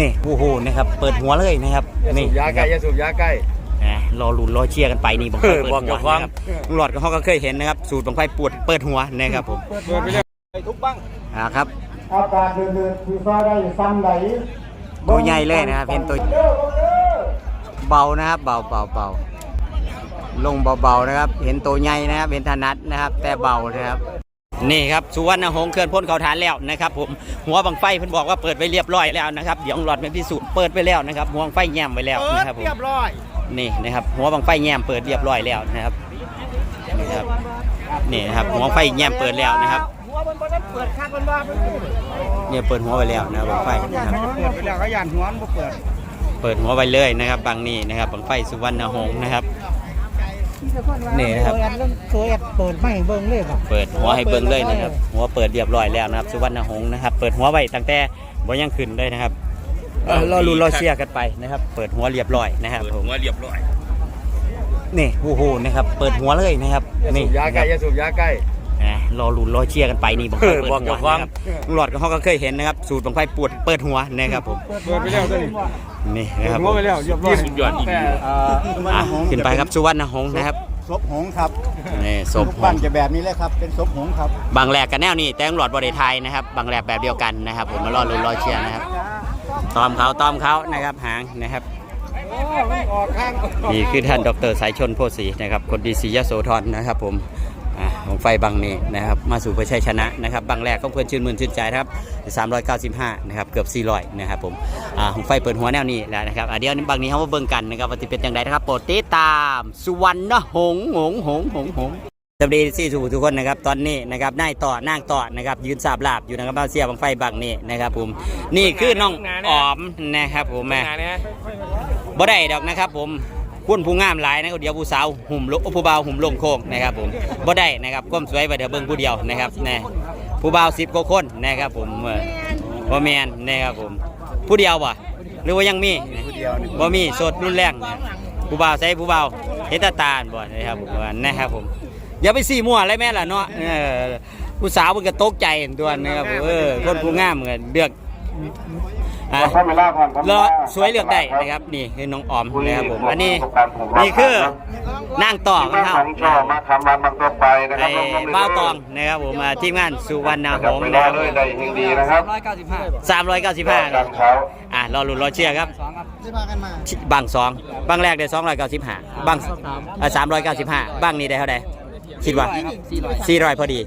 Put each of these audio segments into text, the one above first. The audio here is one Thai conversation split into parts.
นี่โอ้โหนะครับเปิดหัวเลยนะครับอย่าสูนี่บยาใกล้อย่าสูบยาใกล้นะรอลุ้นรอเชียร์กันไปนี่บังไฟเออเปิดบอกหักัวบฟังนะครับลุงหลอดกับเขาก็เคยเห็นนะครับ สูตรบังไฟปวดเปิดหัวนะครับผมเปิดไปเลยไปทุกบ้างอ่าครับอากาศเดือดๆที่ฟ้าได้ซ้ำไหลตัวใหญ่เลยนะครับเป็นตัวเด้อเด้อเบานะครับเบาเบาเบาลงเบาๆนะครับ เห็นตัวใหญ่นะครับเป็นธนัดนะครับ แต่เบานะครับ นี่ครับสุวรรณหงส์เคลื่อนพ้นเขาฐานแล้วนะครับผมหัวบังไฟเพิ่นบอกว่าเปิดไว้เรียบร้อยแล้วนะครับเดี๋ยวหลอดเป็นพิสูจน์เปิดไปแล้วนะครับหัวบังไฟแง้มไว้แล้วนะครับผมเรียบร้อยนี่นะครับหัวบังไฟแง้มเปิดเรียบร้อยแล้วนะครับนี่ครับนี่นะครับหัวบังไฟแง้มเปิดแล้วนะครับหัวมันบ่ได้เปิดคักมันว่ามันเนี่ยเปิดหัวไว้แล้วนะครับบังไฟนะครับเปิดไปแล้วก็ย่านหัวมันบ่เปิด เปิดหัวไว้เลยนะครับบางนี่นะครับบังไฟสุวรรณหงส์นะครับ นี่นะครับ เคยเปิดไม่เบิ่งเลยครับเปิดหัวให้เบิ่งเลยนะครับ หัวเปิดเรียบร้อยแล้วนะครับสุวรรณหงส์นะครับ เปิดหัวไว้ตั้งแต่บ่ยังขึ้นเลยนะครับเออรอลุ้นรอเชียร์กันไปนะครับ เปิดหัวเรียบร้อยนะครับผมหัวเรียบร้อยนี่โอ้โหนะครับ เปิดหัวเลยนะครับอย่าสูนี่บยาใกล้อย่าสูบยาใกล้ นะรอลุ้นรอเชียร์กันไปนี่บังไฟเออเปิดบอกหักัวบฟังนะครับลุงหลอดกับเขาก็เคยเห็นนะครับสูตรบังไฟปวดเปิดหัวนะครับผมเปิดไปแล้วตัวนี้นี่นะครับหัวไปแล้วเรียบร้อยสุดยอดอีกอะขึ้นไปครับสุวรรณหงส์นะครับศพหงส์ครับนี่ศพหบ้านงส์จะแบบนี้เลยครับ เป็นศพหงส์ครับ บางแหลกกันแนวนี่แต่ตำรวจบริไทยนะครับ บางแหลกแบบเดียวกันนะครับ ผมมารอลุ้นรอเชียร์นะครับ ตอมเขาตอมเขานะครับหางนะครับออกข้างนี่คือท่านดรสายชนโพธิ์ศรีนะครับ คนดีศรียโสธรนะครับผมอ่า ของไฟบางนี้นะครับมาสู่เพื่อชัยชนะนะครับบางแรกของเพื่อนชื่นมื่นชื่นใจนะครับ395นะครับเกือบ400นะครับผมอ่าของไฟเปิดหัวแนวนี้แล้วนะครับอ่าเดี๋ยวบางนี้เขามาเบิ่งกันนะครับว่าจะเป็นอย่างไรนะครับโปรดติดตามสุวรรณหงส์หงส์หงส์หงส์หงส์สวัสดีสี่สู่ทุกคนนะครับตอนนี้นะครับนายต่อนางต่อนะครับยืนสาบลาบอยู่นะครับบ้านเสียบางไฟบางนี้นะครับผมนี่คือน้องออมนะครับผมแม่บ่ได้ดอกนะครับผม คุณผู้งามหลายนะครับเดี๋ยวผู้สาวหุ่มลงผู้บ่าวหุ่มลงโคกนะครับผมบ่ได้นะครับก้มสวยไปเดี๋ยวเบิ่งผู้เดียวนะครับแน่ผู้บ่าวสิบกว่าคนนะครับผมเออบ่แมนนะครับผม ผู้เดียวบ่หรือว่ายังมีบ่มีโสดรุนแรงนะผู้บ่าวใส่ผู้บ่าวเฮดแตาตาลบ่นะครับผมว่านะครับผมอย่าไปสี่มั่วอะไรแม่ล่ะเนาะเออผู้สาวมันก็ตกใจตัวนะครับผมเออคนผู้งามเหมือนเลือก อะเลาะสวยเลือกได้นะครับ นี่คือน้องออมนะครับผมอันนี้นี่คือนั่งต่อของเขาของช่อมาทำวันบางตัวไปนะครัไอ้บบ้าวตองนะครับผมอ่าทีมงานสุวรรณหกับงส์เวนะลาครับเลยได้ยิ่งดีนะครับ395คการับรเช้าอะรอลุ้นรอเชียร์ครับที่มากันมาบางสองบางแรกได้295บางอ่า395บางนี้ได้เท่าไหร่คิดว่า400พอดี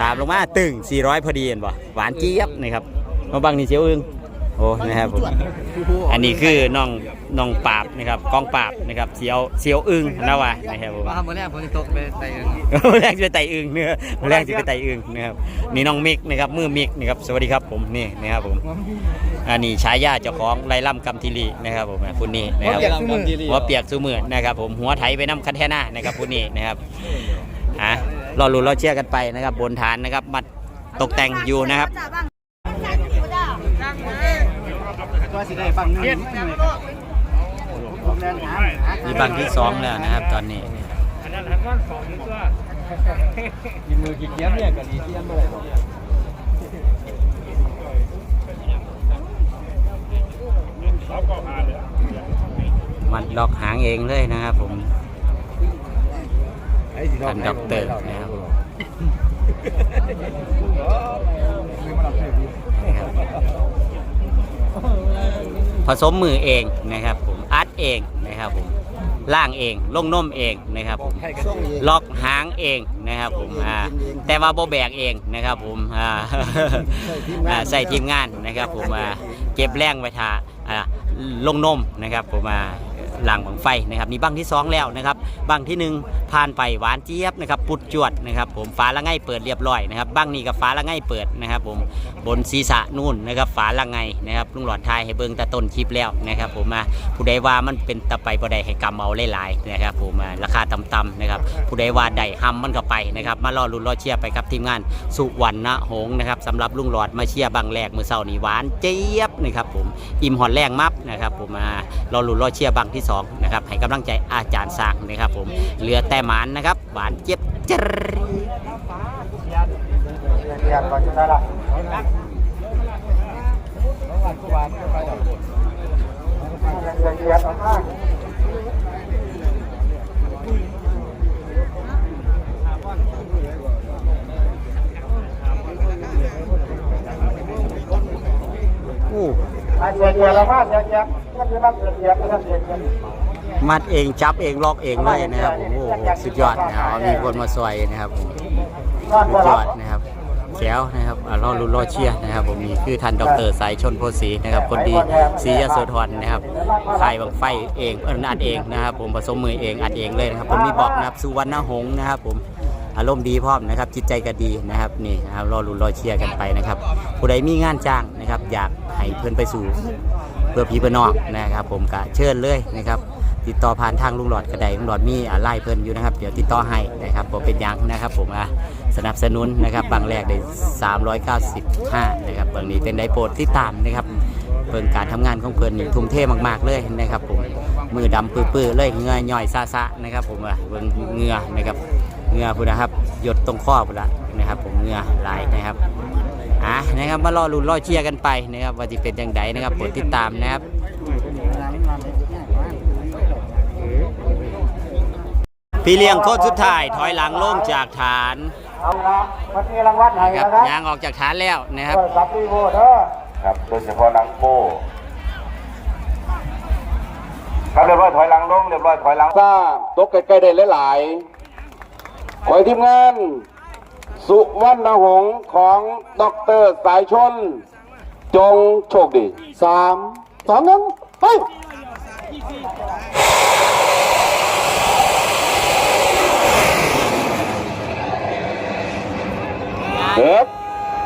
ตามลงมาตึง400พอดีเห็นบ่หวานเจี๊ยบนะครับมาบางนี่เสียวอึ้ง โอ้นะครับผมอันนี้คือน้องน้องปราบนะครับกองปราบนะครับเสียวเสียวอึ้งนะว่านะครับผมว่าเมื่อแรกผมจะตกไปไปแรกจะไปไต่อึงเนื้อแรกจะไปไต่อึงนะครับนี่น้องมิกนะครับมือมิกนะครับสวัสดีครับผมนี่นะครับผมอันนี้ฉายาเจ้าของไล่ล่ำกำทิลีนะครับผมอะคุณนี่นะครับหัวเปียกสูมือนะครับผมหัวไถไปน้ำคันแท่หน้านะครับคุณนี่นะครับอะรอลุ้นรอเชียร์กันไปนะครับบนฐานนะครับมัดตกแต่งอยู่นะครับ ตัวสิได้ฟังนึงมีบังที่สองแล้วนะครับ ตอนนี้กินมือกี่เกี้ยมเนี่ยกันดีเกี้ยมเลยมัดล็อกหางเองเลยนะครับผมท่านด็อกเตอร์นะครับนะครับ ผสมมือเองนะครับผมอัดเองนะครับผมล่างเองลงนมเองนะครับผมล็อกหางเองนะครับผมอ่าแต่ว่าโบแบกเองนะครับผมอ่าอ่าใส่ทีมงานนะครับผมอ่าเก็บแรงไว้ทาอ่าลงนมนะครับผม อ่าหลังของไฟนะครับนี่บังที่สองแล้วนะครับบังที่หนึ่งผ่านไปหวานเจี๊ยบนะครับปุดจวดนะครับผมฟ้าละไงเปิดเรียบร้อยนะครับบังนี้กับฟ้าละไงเปิดนะครับผมบนศีรษะนู่นนะครับฟ้าละไงนะครับลุงหลอดทายให้เบิ่งต่ต้นคลิปแล้วนะครับผมอ่าผู้ใดว่ามันเป็นตะไปบ่ได้ให้กำเอาหลายๆนะครับผมอ่าราคาต่ำๆนะครับผู้ใดว่าได้ห้ำมันก็ไปนะครับมารอลุ้นรอเชียร์ไปครับทีมงานสุวรรณหงนะครับสำหรับลุงหลอดมาเชียร์บังแรกมือเสาร์นี้หวานเจี๊ยบ นะครับผมอิ่มหอนแรงมับนะครับผมอ่ารอลุ้นรอเชียร์บังที่สองนะครับให้กำลังใจอาจารย์สร้างนะครับผมเหลือแต่หมานนะครับหวานเจี๊ยบเจดเลมาเสียเสียมันจะรับเสียเสียมันเสียเสียมัดเองจับเองล็อกเองเลยนะครับโอ้โหสุดยอดนะครับมีคนมาซอยนะครับสุดยอดนะครับแก้วนะครับอ่ารอรุนรอเชียนะครับ ผมนี่คือท่านดรสายชนโพสีนะครับ คนดีศรียโสธรนะครับขายบังไฟเองอัดเองนะครับ ผมผสมมือเองอัดเองเลยนะครับผมมีบอกนะครับสุวรรณหงษ์นะครับผมอารมณ์ดีพร้อมนะครับจิตใจก็ดีนะครับนี่นะครับรอรุนรอเชียกันไปนะครับผู้ใดมีงานจ้างนะครับ อยากให้เพื่อนไปสู่ พื่อพี่เพื่อนน้องนะครับ ผมก็เชิญเลยนะครับติดต่อผ่านทางลุงหลอดกระไดลุงหลอดมีอะไรเพิ่นอยู่นะครับ เดี๋ยวติดต่อให้นะครับผมเป็นยังนะครับ ผมอะสนับสนุนนะครับบางแรกได้ 395 นะครับบางนี้เป็นได้โปรดที่ตามนะครับเพิ่นการทำงานของเพิ่นนี่ทุ่มเทมากๆเลยนะครับ ผมมือดำปื้อๆเลยเงื่อย่อยซาๆนะครับ ผมอะเบิ่งเงื่อนะครับเงื่อพุ่นนะครับหยดตรงข้อพุ่นละนะครับ ผมเงื่อไหลนะครับ อะนะครับมารอลุ้นรอเชียร์กันไปนะครับว่าจะเป็นอย่างไรนะครับโปรดติดตามนะครับพี่เลี้ยงโคตรสุดท้ายถอยหลังลงจากฐานเอาละวันนี้รางวัลไหนนะครับนะครับยางออกจากฐานแล้วนะครับ สับปีโบเด้อครับโดยเฉพาะหลังโป้ครับเรียบร้อยถอยหลังลงเรียบร้อยถอยหลัง ซ่าตกใกล้ๆได้หลายๆขอให้ทีมงาน สุวรรณหงษ์ของดอกเตอรสายชน จงโชคดีสามสองหนึ่งไปเฮ็ด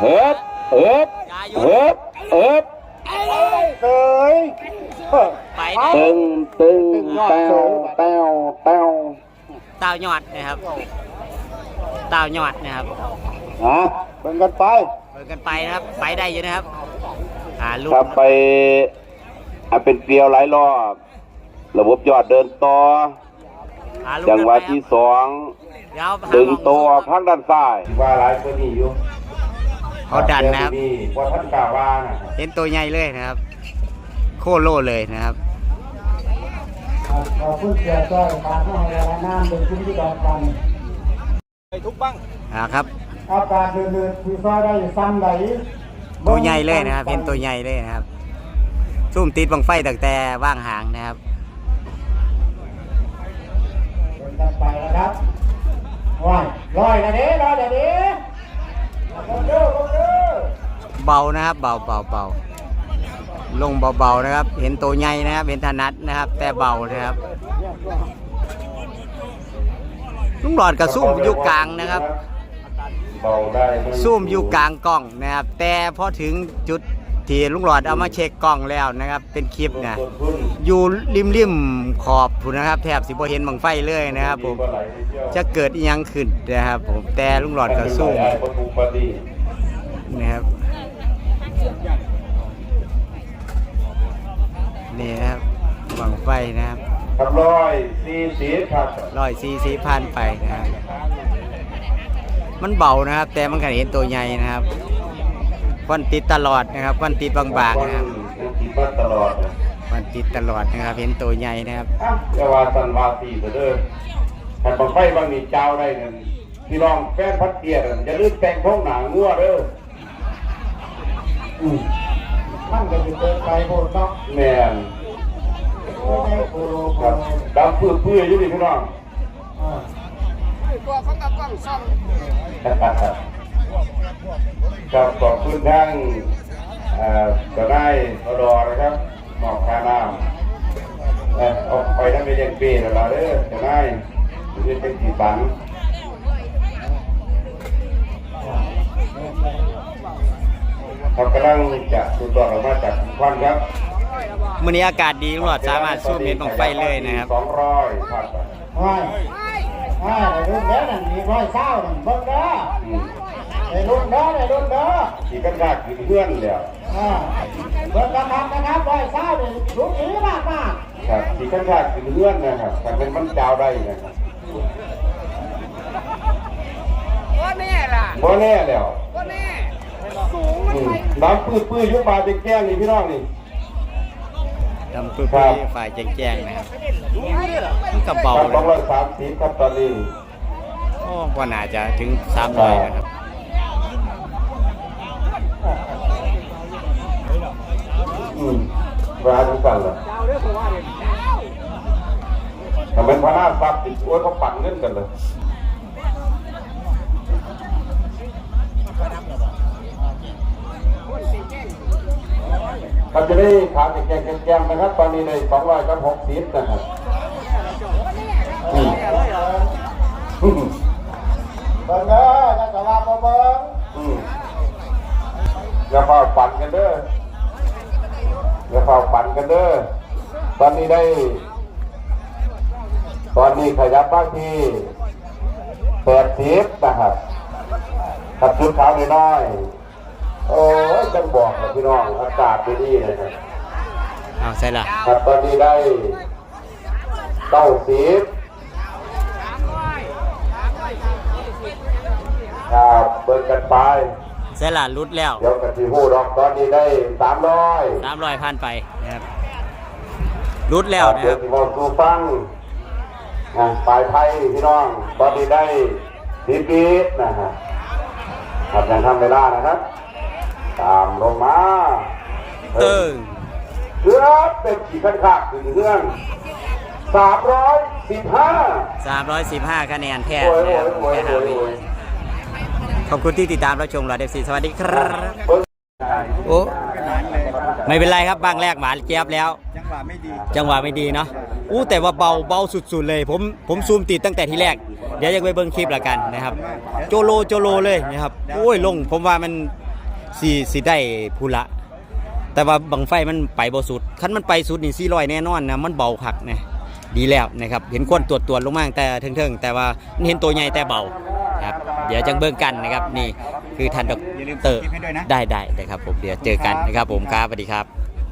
เฮ็ดเฮ็ดเฮ็ดเฮ็ดเอ้ยไปได้ตึงตึงแต้วแต้วแต้วเต้ายอดนะครับ เต้ายอดนะครับฮะเบิ่งกันไปเบิกกันไปนะครับ ไปได้อยู่นะครับอ่าลูกครับไปอะเป็นเกลียวหลายรอบ ระบบยอดเดินต่ออ่าลูกจังหวะกันไปที่สองเดี๋ยวหาดึงหม้อตัวพักด้านซ้ายว่าหลายคนนี่อยู่เขาดันนะครับนี่ว่าท่านกล่าวว่านะเห็นตัวใหญ่เลยนะครับ โคโลเลยนะครับขอบคุณเสียจ้อยการให้เราน้ำเป็นชิ้นที่ด อกกันอ่าครับอาการเดินๆที่ซอยได้ซ้ำไหนตัวใหญ่เลยนะครับเห็นตัวใหญ่เลยนะครับซุ่มติดบังไฟตั้งแต่ว่างหางนะครับเดินกันไปนะครับว้ายร้อยนะเด้ร้อยนะเด้ลงเด้อลงเด้อเบานะครับเบาเบาเบาลงเบาๆนะครับ เห็นตัวใหญ่นะครับ เห็นถนัดนะครับ แต่เบานะครับ ลุงหลอดกับซุ่มอยู่กลางนะครับเบาได้ไม่ซุ่มอยู่กลางกล้องนะครับ แต่พอถึงจุดที่ลุงหลอดเอามาเช็คกล้องแล้วนะครับ เป็นคลิปนะต้นทุนอยู่ริมริมๆขอบพุ่นนะครับ แทบสิบ่เห็นบังไฟเลยนะครับ ผมบ่ไหลไปเที่ยวจะเกิดอิหยังขึ้นนะครับ ผมแต่ลุงหลอดกับซุ่มไอ้ปทุมปฏินะครับนี่นะครับบังไฟนะ ครับครับร้อยสี่สิบครับร้อยสี่สี่พันไปนะครับมันเบานะครับ แต่มันก็เห็นตัวใหญ่นะครับควันติดตลอดนะครับควันติดบางๆนะครับคิดว่าตลอดนะควันติดตลอดนะครับ เห็นตัวใหญ่นะครับอ้าวจะว่าสันวาสีเด้อถ้าบังไฟบางนี่เจ้าได้นั่นพี่น้องแฟนพัดเกียรติอย่าลืมแต่งพงหนังงัวเด้ออืมมันก็จะเดินไปโบนเนาะแม่นโอ้ยโอ้โห ครับดำปื้อปื้ออยู่นี่พี่น้องอ่าครับขอบคุณทั้งเอ่อก็ได้รดอนะครับหมอกคาน้ำเอ่อเอาไปทั้งไปเรียนปีแล้วล่ะเด้อจะได้เรียนเป็นสีสันครับกำลังจะสุดยอดออกมาจากควันครับ มื้อนี้อากาศดีลุงหลอดสามารถสู้เม็ดบังไฟเลยนะครับสองร้อยพันบาทว้ายว้ายได้รุ่นเด้อนั่นมีร้อยเศร้านั่นเบิ่งเด้อได้รุ่นเด้อได้รุ่นเด้อขี่กันกากขี่เพื่อนแล้วอ่าเบิ่งกันทำนะครับร้อยเศร้านี่รุ่นนี้มากมากครับขี่กันกากขี่เพื่อนนะครับแต่เป็นมันเจ้าได้นะครับว่แน่ล่ะบ่แน่แล้วว่แน่อืมน้ำปื้อปื้อยุบบาแจ้งนี่พี่น้องนี่ ดำปื้อครับๆฝ่ายแจ้งๆนะครับมันกระเบาครับเลสองร้อยยสามสิบครับตอนนี้โอ้ว่าน่าจะถึง300นะครับอืมร้านนี้กันเหรอทำเป็นพนาซับติดโอ้ยเขาปั่นเงินกันเลย ครับจะได้ขาวแกงแกงๆนะครับ ตอนนี้ในสองร้อยกับหกสิบนะครับอืมอืมเบิ่งเด้อจะกว่าบ่เบิ่งอืมอย่าเฝ้าปั่นกันเด้ออย่าเฝ้าปั่นกันเด้อตอนนี้ได้ ตอนนี้ขยับบ้างที่แปดสิบนะครับขับชุดขาวน้อยๆ โอ้ยจังบอกเลยพี่น้องอากาศดีๆเลยนะเอาใช่ละครับตอนนี้ได้เก้าสิบครับเปิดกันไปใช่ละรุดแล้ว เดี๋ยวกันที่หูดอกตอนนี้ได้สามร้อย300พันไปนะครับรุดแล้วนะคเดี๋ยรัวบที่บอกสูฟังอ่าปลายไทยพี่น้องตอนนี้ได้สิบปีนะฮะครับยังทำเวลานะครับ ตามลงมาตึงเรือเป็นขี่ขันขากถึงเรื่องสามร้อยสิบห้า315คะแนนแท้โอ้ยนะโอ้ครับยโอ้ยแค่โอ้หายวิโอ้ยขอบคุณที่ติดตามรับชมเราเดฟซีสวัสดีครับเบิ้งโอ้ไม่เป็นไรครับบางแรกหมาเจี๊ยบแล้ว จังหวะไม่ดีจังหวะไม่ดีเนาะอู้แต่ว่าเบาเบาสุดๆเลย ผมผมซูมติดตั้งแต่ทีแรก เดี๋ยวจะไปเบิ่งคลิปละกันนะครับ โจโลโจโลเลยนะครับโอ้ยลงผมว่ามัน สีสีได้พูละ แต่ว่าบังไฟมันไปบ่สุดคันมันไปสุดนี่สี่ร้อยแน่นอนนะมันเบาคักนะดีแล้วนะครับเห็นควนตรวจตรวจลงมาตั้งแต่เทิงๆแต่ว่ามันเห็นตัวใหญ่แต่เบาครับเดี๋ยวจังเบิ่งกันนะครับนี่คือทันดอกอย่าลืมเตอร์คลิปให้ด้วยนะได้ได้นะครับผมเดี๋ยวเจอกันนะครับผมครับสวัสดีครับ